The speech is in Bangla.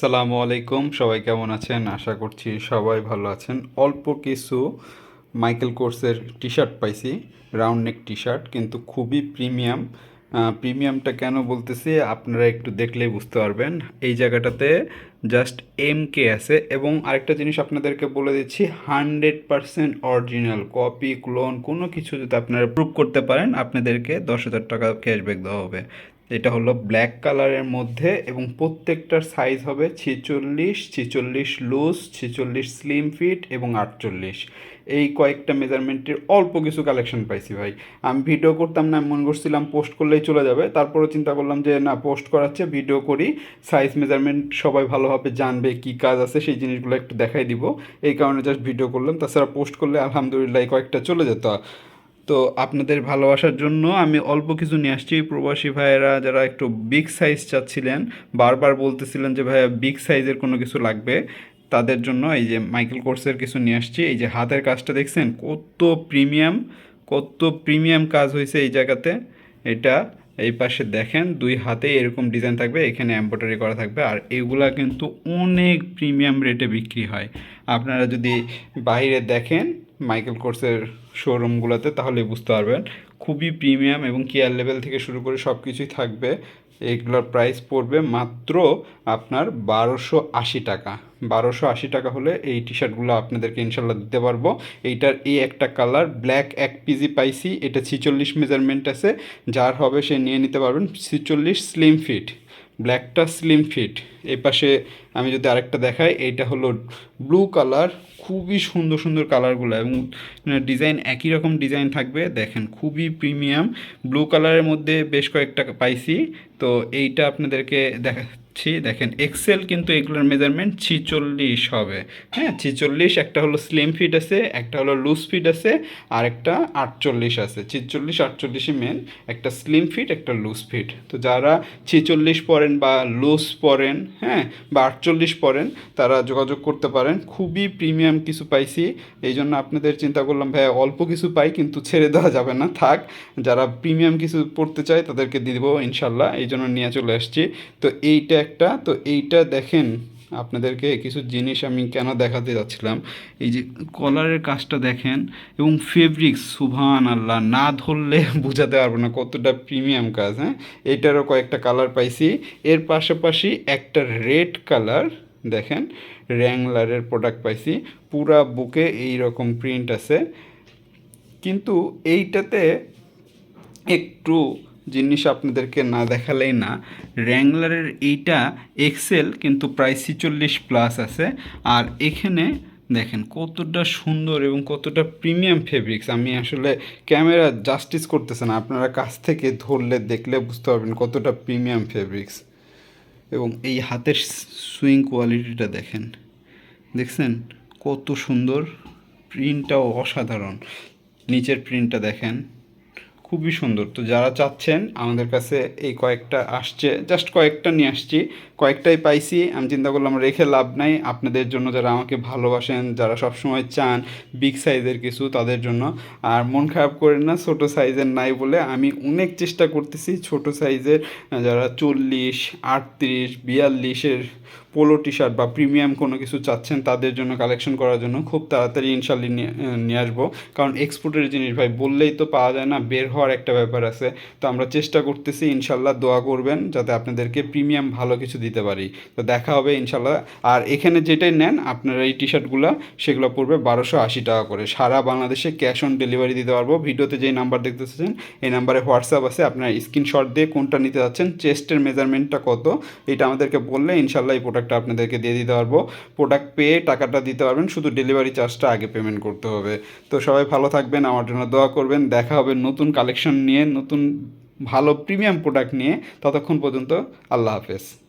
সালামু আলাইকুম, সবাই কেমন আছেন? আশা করছি সবাই ভালো আছেন। অল্প কিছু মাইকেল কোর্সের টি শার্ট পাইছি রাউন্ড নেক টি শার্ট কিন্তু খুবই প্রিমিয়াম প্রিমিয়ামটা কেন বলতেছি, আপনারা একটু দেখলেই বুঝতে পারবেন। এই জায়গাটাতে জাস্ট এম কে আছে এবং আরেকটা জিনিস আপনাদেরকে বলে দিচ্ছি hundred percent original copy clone কোনো কিছু যদি আপনারা প্রুভ করতে পারেন, আপনাদেরকে দশ হাজার টাকা ক্যাশব্যাক দেওয়া হবে। এটা হলো ব্ল্যাক কালারের মধ্যে এবং প্রত্যেকটার সাইজ হবে ছেচল্লিশ ছেচল্লিশ লুজ ছেচল্লিশ স্লিম ফিট এবং আটচল্লিশ। এই কয়েকটা মেজারমেন্টের অল্প কিছু কালেকশন পাইছি ভাই। আমি ভিডিও করতাম না মনে করছিলাম পোস্ট করলেই চলে যাবে। তারপরে চিন্তা করলাম যে, না পোস্ট করাচ্ছে ভিডিও করি। সাইজ মেজারমেন্ট সবাই ভালোভাবে জানবে কি কাজ আছে, সেই জিনিসগুলো একটু দেখাই দিব। এই কারণে জাস্ট ভিডিও করলাম। তাছাড়া পোস্ট করলে আলহামদুলিল্লাহ কয়েকটা চলে যেত। তো আপনাদের ভালোবাসার জন্য আমি অল্প কিছু নিয়ে আসছি। প্রবাসী ভাইয়েরা যারা একটু বিগ সাইজ চাচ্ছিলেন, বারবার বলতেছিলেন যে, ভাইয়া বিগ সাইজের কোনো কিছু লাগবে। তাদের জন্য এই যে মাইকেল কোর্সের কিছু নিয়ে আসছি। এই যে হাতের কাজটা দেখছেন, কত প্রিমিয়াম কত প্রিমিয়াম কাজ হয়েছে এই জায়গাতে। এটা এই পাশে দেখেন, দুই হাতে এরকম ডিজাইন থাকবে, এখানে এম্ব্রয়ডারি করা থাকবে। আর এগুলা কিন্তু অনেক প্রিমিয়াম রেটে বিক্রি হয়। আপনারা যদি বাইরে দেখেন মাইকেল কোর্সের শোরুমগুলোতে তাহলে বুঝতে পারবেন। খুবই প্রিমিয়াম এবং কেয়ার লেভেল থেকে শুরু করে সব কিছুই থাকবে। এগুলোর প্রাইস পড়বে মাত্র আপনার বারোশো আশি টাকা। বারোশো আশি টাকা হলে এই টি শার্টগুলো আপনাদেরকে ইনশাল্লাহ দিতে পারব। এইটার এই একটা কালার ব্ল্যাক এক পিজি পাইছি। এটা ছিচল্লিশ মেজারমেন্ট আছে। যার হবে সে নিয়ে নিতে পারবেন ছিচল্লিশ স্লিম ফিট ব্ল্যাকটা স্লিম ফিট এই পাশে আমি যদি আরেকটা দেখাই, এইটা হলো ব্লু কালার খুবই সুন্দর সুন্দর কালারগুলো এবং ডিজাইন একই রকম ডিজাইন থাকবে। দেখেন, খুবই প্রিমিয়াম ব্লু কালারের মধ্যে বেশ কয়েকটা পাইছি। তো এইটা আপনাদেরকে দেখাচ্ছি দেখেন এক্সেল কিন্তু এগুলোর মেজারমেন্ট ছিচল্লিশ হবে। হ্যাঁ ছিচল্লিশ, একটা হলো স্লিম ফিট আছে, একটা হলো লুজ ফিট আছে, আর একটা আটচল্লিশ আছে। ছিচল্লিশ, আটচল্লিশই মেন একটা স্লিম ফিট একটা লুজ ফিট তো যারা ছিচল্লিশ পরেন বা লুজ পরেন হ্যাঁ বা আটচল্লিশ পরেন তারা যোগাযোগ করতে পারেন। খুবই প্রিমিয়াম কিছু পাইছি। এই জন্য আপনাদের চিন্তা করলাম ভাই অল্প কিছু পাই, কিন্তু ছেড়ে দেওয়া যাবে না। থাক, যারা প্রিমিয়াম কিছু পড়তে চায়, তাদেরকে দেবো ইনশাল্লাহ। এই জন্য নিয়ে চলে আসছি। তো এইটা একটা, তো এইটা দেখেন আপনাদেরকে কিছু জিনিস আমি কেন দেখাতে যাচ্ছিলাম। এই যে কলারের কাজটা দেখেন এবং ফেব্রিক্স সুভান আল্লাহ, না ধরলে বোঝাতে পারব না কতটা প্রিমিয়াম কাজ হ্যাঁ? এইটারও কয়েকটা কালার পাইছি। এর পাশাপাশি একটা রেড কালার দেখেন র্যাংলারের প্রোডাক্ট পাইছি। পুরা বুকে এই রকম প্রিন্ট আছে। কিন্তু এইটাতে একটু জিনিস আপনাদেরকে না দেখালেই না। র্যাংলারের এইটা এক্সেল কিন্তু প্রায় ছিচল্লিশ প্লাস আছে। আর এখানে দেখেন কতটা সুন্দর এবং কতটা প্রিমিয়াম ফেব্রিক্স আমি আসলে ক্যামেরা জাস্টিস করতেছে না। আপনারা কাছ থেকে ধরলে, দেখলে বুঝতে পারবেন কতটা প্রিমিয়াম ফেব্রিক্স এবং এই হাতের সুইং কোয়ালিটিটা দেখেন। দেখছেন? কত সুন্দর। প্রিন্টটাও অসাধারণ। নিচের প্রিন্টটা দেখেন। খুবই সুন্দর। তো যারা চাচ্ছেন, আমাদের কাছে এই কয়েকটা আসছে। জাস্ট কয়েকটা নিয়ে আসছি। কয়েকটাই পাইছি। আমি চিন্তা করলাম, রেখে লাভ নাই। আপনাদের জন্য যারা আমাকে ভালোবাসেন, যারা সবসময় চান বিগ সাইজের কিছু, তাদের জন্য। আর মন খারাপ করেন না, ছোট সাইজের নাই বলে আমি অনেক চেষ্টা করতেছি ছোট সাইজের যারা চল্লিশ, আটত্রিশ বিয়াল্লিশের পোলো টি শার্ট বা প্রিমিয়াম কোনো কিছু চাচ্ছেন তাদের জন্য কালেকশন করার জন্য খুব তাড়াতাড়ি ইনশাল্লি নিয়ে আসব। কারণ এক্সপোর্টের জিনিস ভাই, বললেই তো পাওয়া যায় না, বের হওয়ার একটা ব্যাপার আছে। তো আমরা চেষ্টা করতেছি, ইনশাল্লাহ দোয়া করবেন যাতে আপনাদেরকে প্রিমিয়াম ভালো কিছু দিতে পারি। তো দেখা হবে ইনশাল্লাহ। আর এখানে যেটাই নেন, আপনারা এই টি শার্টগুলো সেগুলো পড়বে বারোশো আশি টাকা করে। সারা বাংলাদেশে ক্যাশ অন ডেলিভারি দিতে পারব। ভিডিওতে যেই নাম্বার দেখতেছেন, এই নাম্বারে হোয়াটসঅ্যাপ আছে। আপনার স্ক্রিনশট দিয়ে কোনটা নিতে যাচ্ছেন চেস্টের মেজারমেন্টটা কত, এটা আমাদেরকে বললে ইনশাল্লাহ এই প্রোডাক্টটা আপনাদেরকে দিয়ে দিতে পারব। প্রোডাক্ট পেয়ে টাকাটা দিতে পারবেন, শুধু ডেলিভারি চার্জটা আগে পেমেন্ট করতে হবে। তো সবাই ভালো থাকবেন, আমার জন্য দোয়া করবেন। দেখা হবে নতুন কালেকশন নিয়ে, নতুন ভালো প্রিমিয়াম প্রোডাক্ট নিয়ে। ততক্ষণ পর্যন্ত আল্লাহ হাফেজ।